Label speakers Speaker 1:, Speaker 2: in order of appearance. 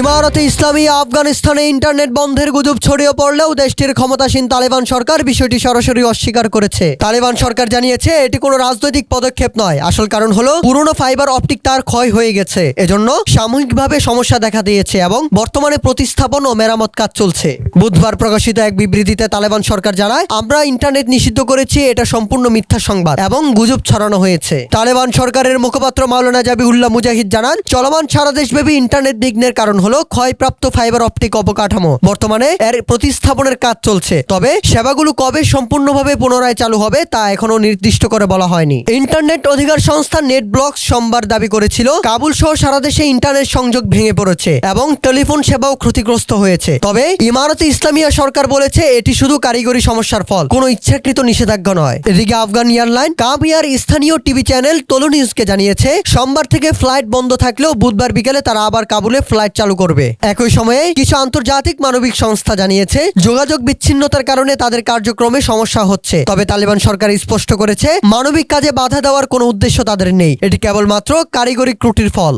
Speaker 1: ইমারতে ইসলামী আফগানিস্তানে ইন্টারনেট বন্ধের গুজব ছড়িয়ে পড়লেও দেশটির ক্ষমতাসীন তালেবান সরকার বিষয়টি সরাসরি অস্বীকার করেছে। তালেবান সরকার জানিয়েছে, এটি কোনো রাজনৈতিক পদক্ষেপ নয়। আসল কারণ হলো, পুরনো ফাইবার অপটিক তার ক্ষয় হয়ে গেছে। এজন্য সাময়িকভাবে সমস্যা দেখা দিয়েছে এবং বর্তমানে প্রতিস্থাপন ও মেরামত কাজ চলছে। বুধবার প্রকাশিত এক বিবৃতিতে তালেবান সরকার জানায়, আমরা ইন্টারনেট নিষিদ্ধ করেছি, এটা সম্পূর্ণ মিথ্যা সংবাদ এবং গুজব ছড়ানো হয়েছে। তালেবান সরকারের মুখপাত্র মাওলানা জাবি উল্লাহ মুজাহিদ জানান, চলমান সারা দেশব্যাপী ইন্টারনেট বিঘ্নের কারণ হলো ক্ষয়প্রাপ্ত ফাইবার অপটিক অবকাঠামো। বর্তমানে এর প্রতিস্থাপনের কাজ চলছে। তবে সেবাগুলো কবে সম্পূর্ণভাবে পুনরায় চালু হবে তা এখনও নির্দিষ্ট করে বলা হয়নি। ইন্টারনেট অধিকার সংস্থা নেট ব্লক সোমবার দাবি করেছিল কাবুল সহ সারা দেশে ইন্টারনেট সংযোগ ভেঙে পড়েছে এবং টেলিফোন সেবাও ক্ষতিগ্রস্ত হয়েছে। তবে ইমারতে ইসলামিয়া সরকার বলেছে, এটি শুধু কারিগরি সমস্যার ফল, কোনো ইচ্ছাকৃত নিষেধাজ্ঞা নয়। এদিকে আফগান এয়ারলাইন কাবিয়ার স্থানীয় টিভি চ্যানেল তোলো নিউজকে জানিয়েছে, সোমবার থেকে ফ্লাইট বন্ধ থাকলেও বুধবার বিকেলে তারা আবার কাবুলে ফ্লাইট চালু করবে। একই সময়ে কিছু আন্তর্জাতিক মানবিক সংস্থা জানিয়েছে, যোগাযোগ বিচ্ছিন্নতার কারণে তাদের কার্যক্রমে সমস্যা হচ্ছে। তবে তালেবান সরকার স্পষ্ট করেছে, মানবিক কাজে বাধা দেওয়ার কোনো উদ্দেশ্য তাদের নেই। এটি কেবলমাত্র কারিগরি ত্রুটির ফল।